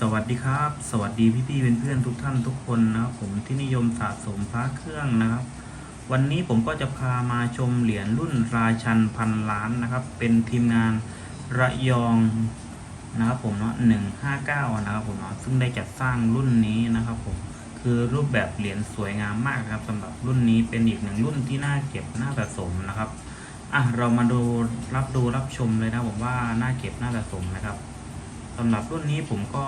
สวัสดีครับ สวัสดีพี่ๆเพื่อนๆทุกท่านทุกคนนะครับผมที่นิยมสะสมพระเครื่องนะครับ วันนี้ผมก็จะพามาชมเหรียญรุ่นราชันพันล้านนะครับ เป็นทีมงานระยองนะครับผมเนาะหนึ่งห้าเก้านะครับผมเนาะซึ่งได้จัดสร้างรุ่นนี้นะครับผมคือรูปแบบเหรียญสวยงามมากครับสำหรับรุ่นนี้เป็นอีกหนึ่งรุ่นที่น่าเก็บน่าสะสมนะครับอะเรามาดูรับดูรับชมเลยนะผมว่าน่าเก็บน่าสะสมนะครับ สำหรับรุ่นนี้ผมก็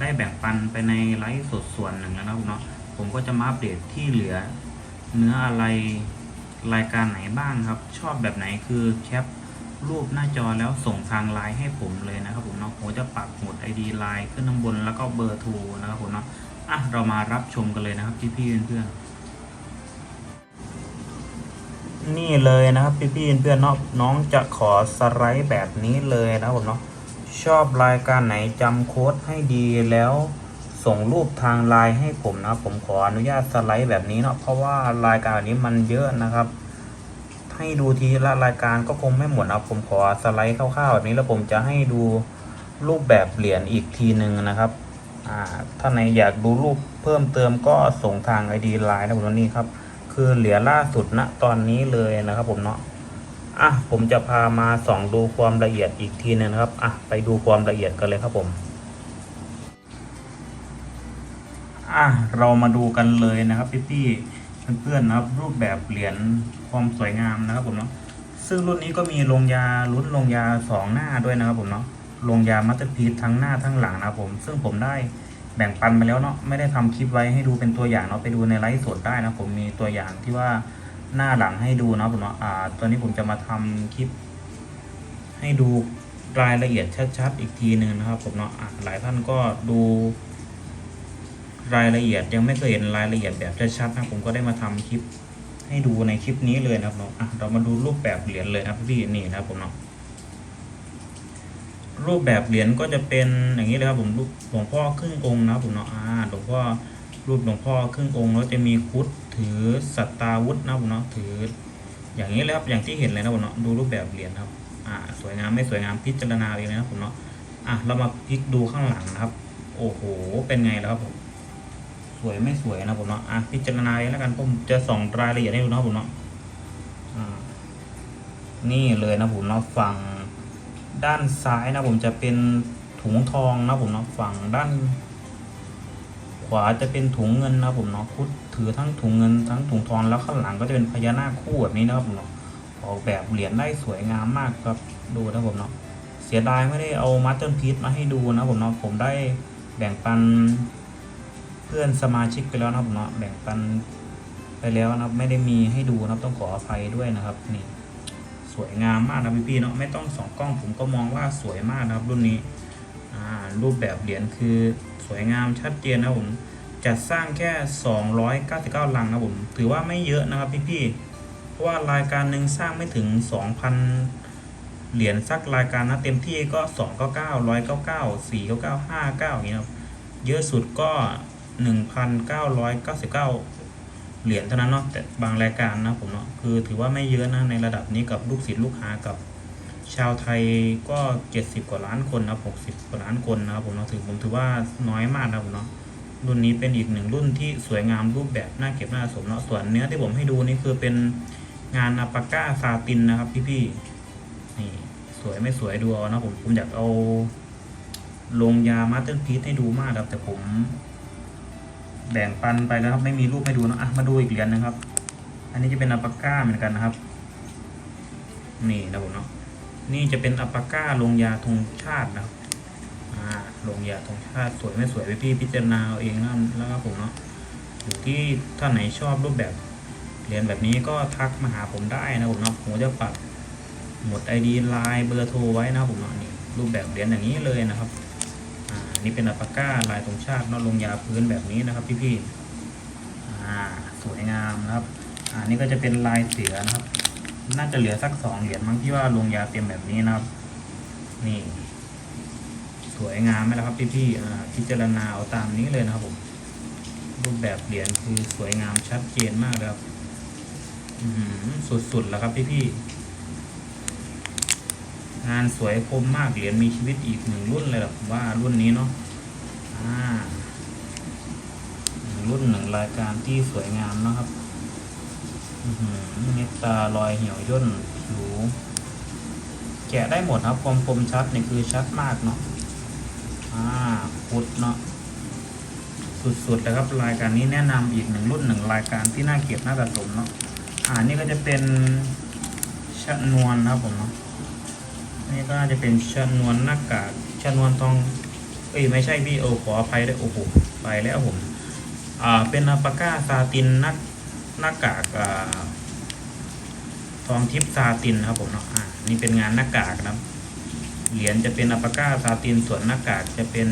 ได้แบ่งปันไปในไลฟ์สดส่วนหนึ่งแล้วนะครับเนาะผมก็จะมาอัปเดตที่เหลือ เนื้ออะไรรายการไหนบ้างครับ ชอบแบบไหนคือแคปรูปหน้าจอแล้วส่งทางไลน์ให้ผมเลยนะครับผมเนาะผมจะปักหมุด ID ไลน์ขึ้นข้างบนแล้วก็เบอร์โทรนะครับผมเนาะอะเรามารับชมกันเลยนะครับพี่ๆเพื่อนนี่เลยนะครับพี่ๆเพื่อนเนาะน้องจะขอสไลด์แบบนี้เลยนะครับผมเนาะ ชอบรายการไหนจำโค้ดให้ดีแล้วส่งรูปทางไลน์ให้ผมนะผมขออนุญาตสไลด์แบบนี้เนาะเพราะว่ารายการนี้มันเยอะนะครับ ให้ดูทีละรายการก็คงไม่หมดนะผมขอสไลด์คร่าวๆแบบนี้แล้วผมจะให้ดูรูปแบบเหรียญอีกทีหนึ่งนะครับถ้าไหนอยากดูรูปเพิ่มเติมก็ส่งทาง ID ไลน์นะผมนี่ครับ คือเหรียญล่าสุดณตอนนี้เลยนะครับผมเนาะ อะผมจะพามาส่องดูความละเอียดอีกทีนึงนะครับอะไปดูความละเอียดกันเลยครับผมอะเรามาดูกันเลยนะครับพี่ๆเพื่อนๆนะครับ รูปแบบเหรียญความสวยงามนะครับผมเนาะซึ่งรุ่นนี้ก็มีลงยาลุ้นลงยาสองหน้าด้วยนะครับผมเนาะลงยามัตเตอร์พีททั้งหน้าทั้งหลังนะครับผม ซึ่งผมได้แบ่งปันไปแล้วเนาะไม่ได้ทำคลิปไว้ให้ดูเป็นตัวอย่างเนาะไปดูในไลฟ์สดได้นะผมมีตัวอย่างที่ว่า หน้าหลังให้ดูนะผมเนาะอ่าตัวนี้ผมจะมาทำคลิป ให้ดูรายละเอียดชัดๆ อีกทีหนึ่งนะครับผมเนาะหลายท่านก็ดู รายละเอียดยังไม่เคยเห็นรายละเอียดแบบชัดๆนะผมก็ได้มาทำคลิป ให้ดูในคลิปนี้เลยนะครับเนาะอะเรามาดูรูปแบบเหรียญเลยนะครับพี่นี่นะครับผมเนาะรูปแบบเหรียญก็จะเป็นอย่างนี้เลยครับผมรูปหลวงพ่อครึ่งองค์นะครับผมเนาะอ่าหลวงพ่อรูปหลวงพ่อครึ่งองค์แล้วจะมีคุด ถือสัตาวุธนะผมเนาะถือ อย่างนี้เลยครับอย่างที่เห็นเลยนะผมเนาะดูรูปแบบเหรียญครับอ่าสวยงามไม่สวยงามพิจารณาเองนะครับผมเนาะอะเรามาพลิกดูข้างหลังนะครับ โอ้โหเป็นไงแล้วครับผมสวยไม่สวยนะผมเนาะอะพิจารณาเองแล้วกันผมจะส่องรายละเอียดให้ดูนะผมเนาะอ่านี่เลยนะผมเนาะฝั่งด้านซ้ายนะผมจะเป็นถุงทองนะผมเนาะฝั่งด้าน ขวาจะเป็นถุงเงินนะครับผมเนาะคุดถือทั้งถุงเงินทั้งถุงทองแล้วข้างหลังก็จะเป็นพญานาคคู่แบบนี้นะครับผมเนาะออกแบบเหรียญได้สวยงามมากครับดูนะผมเนาะเสียดายไม่ได้เอามาสเตอร์พีซมาให้ดูนะผมเนาะผมได้แบ่งปันเพื่อนสมาชิกไปแล้วนะผมเนาะแบ่งปันไปแล้วนะครับไม่ได้มีให้ดูนะครับต้องขออภัยด้วยนะครับนี่สวยงามมากนะพี่ๆเนาะไม่ต้องสองกล้องผมก็มองว่าสวยมากนะครับรุ่นนี้ รูปแบบเหรียญคือสวยงามชัดเจนนะผมจัดสร้างแค่ 299 ลังนะผม ถือว่าไม่เยอะนะครับพี่ๆเพราะว่ารายการหนึ่งสร้างไม่ถึง 2,000 เหรียญสักรายการนะเต็มที่ก็ 299 199 499 59อย่างนี้นะครับเยอะสุดก็ 1,999 เหรียญเท่านั้นเนาะแต่บางรายการนะผมเนาะคือถือว่าไม่เยอะนะในระดับนี้กับลูกศิษย์ลูกหากับ ชาวไทยก็70กว่าล้านคนนะครับ60กว่าล้านคนนะครับผมเนาะถือผมถือว่าน้อยมากนะผมเนาะรุ่นนี้เป็นอีกหนึ่งรุ่นที่สวยงามรูปแบบน่าเก็บน่าสะสมเนาะส่วนเนื้อที่ผมให้ดูนี่คือเป็นงานอัปปาก้าซาตินนะครับพี่ๆนี่สวยไม่สวยดูเอานะผมผมอยากเอาลงยามาสเตอร์พีซให้ดูมากครับแต่ผมแบ่งปันไปแล้วครับไม่มีรูปให้ดูนะอะมาดูอีกเหรียญนะครับ อันนี้จะเป็นอัปปาก้าเหมือนกันนะครับ นี่นะผมเนาะ นี่จะเป็นอัปปาก้าลงยาธงชาตินะครับอ่าลงยาธงชาติสวยไม่สวยพี่ๆพิจารณาเอาเองนะแล้วครับผมเนาะอยู่ที่ท่านไหนชอบรูปแบบเรียนแบบนี้ก็ทักมาหาผมได้นะผมเนาะผมจะปัดหมดไอดีไลน์เบอร์โทรไว้นะผมเนาะนี่รูปแบบเหรียญอย่างนี้เลยนะครับอ่านี่เป็นอัปปาก้าลายธงชาติเนาะลงยาพื้นแบบนี้นะครับ พี่ๆอ่าสวยงามนะครับ อ่านี่ก็จะเป็นลายเสือนะครับ น่าจะเหลือสักสองเหรียญมั้งที่ว่าลงยาเต็มแบบนี้นะครับ นี่ สวยงามไหมล่ะครับพี่ๆอ่พิจารณาเอาตามนี้เลยนะครับผมรูปแบบเหรียญคือสวยงามชัดเจนมากเลยครับสุดๆแล้วครับพี่ๆงานสวยคมมากเหรียญมีชีวิตอีกหนึ่งรุ่นเลยหรอว่ารุ่นนี้เนาะอ่ารุ่นหนึ่งรายการที่สวยงามนะครับ อื้อหือเมตตารอยเหี่ยวย่นผิวแกะได้หมดครับความคมชัดนี่คือชัดมากเนาะอ่าพุดเนาะสุดๆเลยครับรายการนี้แนะนำอีกหนึ่งรุ่นหนึ่งรายการที่น่าเก็บน่าสะสมเนาะอ่านี่ก็จะเป็นชะนวนนะครับผมเนาะนี่ก็น่าจะเป็นชะนวนหน้ากากชะนวนทองเอ้ยไม่ใช่พี่โอขออภัยด้วยโอ้โหไปแล้วผมอ่าเป็นอัลปาก้าซาตินหน้า หน้ากากทองทิพซาตินนะครับผมเนาะอ่านี่เป็นงานหน้ากากนะครับเหรียญจะเป็นอัปก้าซาตินส่วนหน้ากากจะเป็น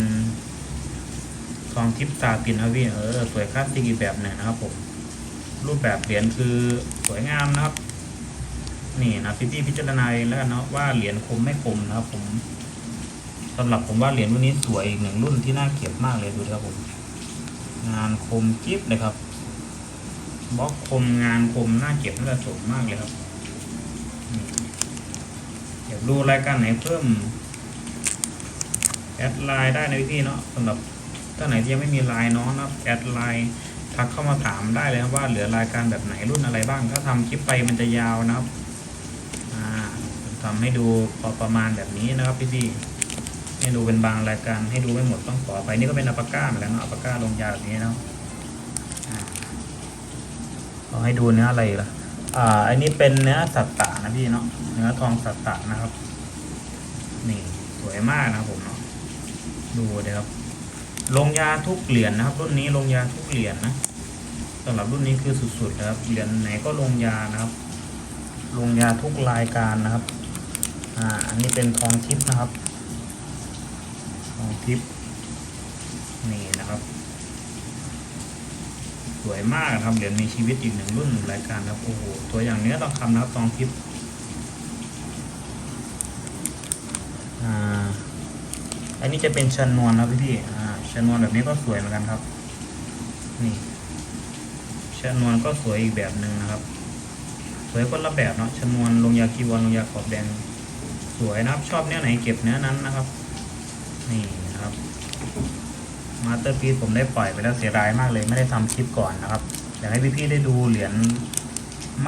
ทองทิพซาตินครับพี่เออสวยคลาสสิกอีกแบบหนึ่งนะครับผมรูปแบบเหรียญคือสวยงามนะครับ นี่นะพี่พี่ๆพิจารณาเองแล้วกันเนาะว่าเหรียญคมไม่คมนะครับ ผมสำหรับผมว่าเหรียญรุ่นนี้สวยอีกหนึ่งรุ่นที่น่าเก็บมากเลยดูดิครับผม งานคมกิ๊บเลยครับ บล็อกคมงานคมน่าเก็บน่าจะสวยมากเลยครับนี่อยากดูรายการไหนเพิ่มแอดไลน์ได้นะพี่เนาะสำหรับท่าไหนที่ยังไม่มีไลน์เนาะนะแอดไลน์ทักเข้ามาถามได้เลยครับว่าเหลือรายการแบบไหนรุ่นอะไรบ้าง ถ้าทำคลิปไปมันจะยาวนะครับอ่าทำให้ดูพอประมาณแบบนี้นะครับพี่ๆให้ดูเป็นบางรายการให้ดูไม่หมดต้องขอไปนี่ก็เป็นอัปาก้าเหมือนกันเนาะอัปาก้าลงยาแบบนี้เนาะ อ่าเอให้ดูเนื้ออะไรล่ะ อ่า อันนี้เป็นเนื้อสัตตะนะพี่เนาะ เนื้อทองสัตตะนะครับ นี่สวยมากนะผมเนาะ ดูเลยครับ ลงยาทุกเหรียญนะครับ รุ่นนี้ลงยาทุกเหรียญนะสำหรับรุ่นนี้คือสุดๆนะครับ เหรียญไหนก็ลงยานะครับ ลงยาทุกรายการนะครับ อ่า อันนี้เป็นทองทิพย์นะครับ ทองทิพย์นี่นะครับ สวยมากครับเหรียญมีชีวิตอีกหนึ่งรุ่นหนึ่งรายการครับโอ้โหตัวอย่างเนื้อทองคำนะครับทองทิพย์อันนี้จะเป็นชนวนนะครับพี่ๆอ่ชนวนแบบนี้ก็สวยเหมือนกันครับ นี่ชนวนก็สวยอีกแบบหนึ่งนะครับ สวยคนละแบบเนาะชนวนลงยากีวอนลงยาขอบแดงสวยนะครับ ชอบเนื้อไหนเก็บเนื้อนั้นนะครับ นี่นะครับ มาสเตอร์พี e ผมได้ปล่อยไปแล้วเสียดายมากเลย ไม่ได้ทำคลิปก่อนนะครับอยากให้พี่ๆได้ดูเหรียญ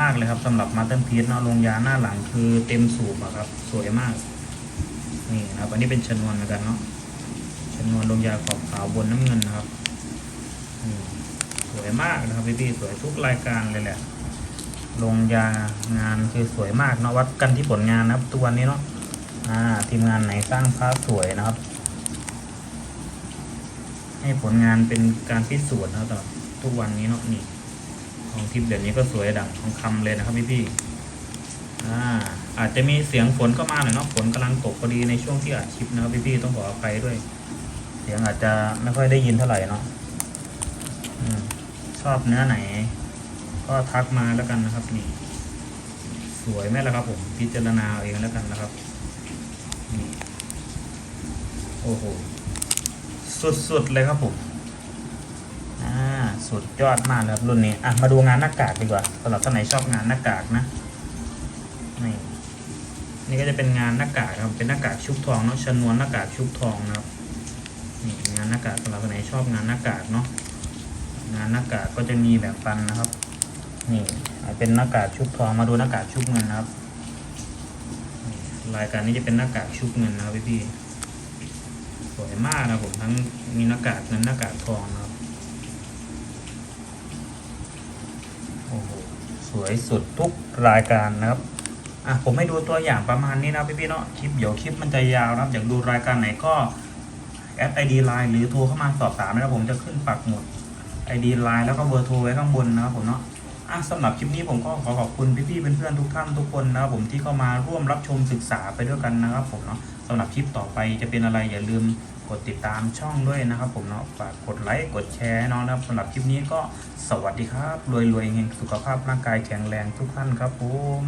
มากเลยครับสำหรับมาสเตอร์พี e เนาะลงยาหน้าหลังคือเต็มสูบอะครับ สวยมาก นี่นะครับอันนี้เป็นชนวนเหมือนกันเนาะชนวนลงยาขอบขาวบนน้ำเงินนะครับสวยมากนะครับพี่ๆสวยทุกรายการเลยแหละ ลงยางานคือสวยมากเนาะวัดกันที่ผลงานนะครับตัวนี้เนาะอ่าทีมงานไหนสร้างภาพสวยนะครับ ให้ผลงานเป็นการพิสูจน์นะตอทุกวันนี้เนาะนี่ของทิปเดี๋ยวนี้ก็สวยดังทองคำเลยนะครับพี่พี่อ่าอาจจะมีเสียงฝนก็มาหน่อยเนาะฝนกำลังตกพอดีในช่วงที่อัดคลิปนะครับพี่พี่ต้องขออภัยด้วย เสียงอาจจะไม่ค่อยได้ยินเท่าไหร่เนาะอชอบเนื้อไหน ก็ทักมาแล้วกันนะครับ นี่ สวยไหมล่ะครับ ผมพิจารณาเอาเองแล้วกันนะครับนี่โอ้โห สุดๆเลยครับผมอ่าสุดยอดมากเลยครับรุ่นนี้อะมาดูงานหน้ากากดีกว่าสำหรับท่านไหนชอบงานหน้ากากนะนี่นี่ก็จะเป็นงานหน้ากากครับเป็นหน้ากากชุบทองเนาะชนวนหน้ากากชุบทองนะครับนี่งานหน้ากากสำหรับท่านไหนชอบงานหน้ากากเนาะงานหน้ากากก็จะมีแบบปันนะครับ นี่เป็นหน้ากากชุบทองมาดูหน้ากากชุบเงินนะครับ รายการนี้จะเป็นหน้ากากชุบเงินนะครับพี่พี่ วยมากนะผมทั้งมีหน้ากากเงินหน้ากากทองนะครับโอ้โหสวยสุดทุกรายการนะครับอะผมให้ดูตัวอย่างประมาณนี้นะพี่พี่ๆเนาะคลิปเดี๋ยวคลิปมันจะยาวนะครับอยากดูรายการไหนก็แอดไอดีไลน์หรือโทรเข้ามาสอบถามนะครับผมจะขึ้นปักหมุดไอดีไลน์แล้วก็เบอร์โทรไว้ข้างบนนะครับผมเนาะอะสำหรับคลิปนี้ผมก็ขอขอบคุณพี่ๆเพื่อนๆทุกท่านทุกคนนะครับผมที่เข้ามาร่วมรับชมศึกษาไปด้วยกันนะครับผมเนาะ สำหรับคลิปต่อไปจะเป็นอะไรอย่าลืมกดติดตามช่องด้วยนะครับผมเนาะฝากกดไลค์กดแชร์เน้องนะครับสำหรับคลิปนี้ก็สวัสดีครับ รวยๆเฮงสุขภาพร่างกายแข็งแรงทุกท่านครับผม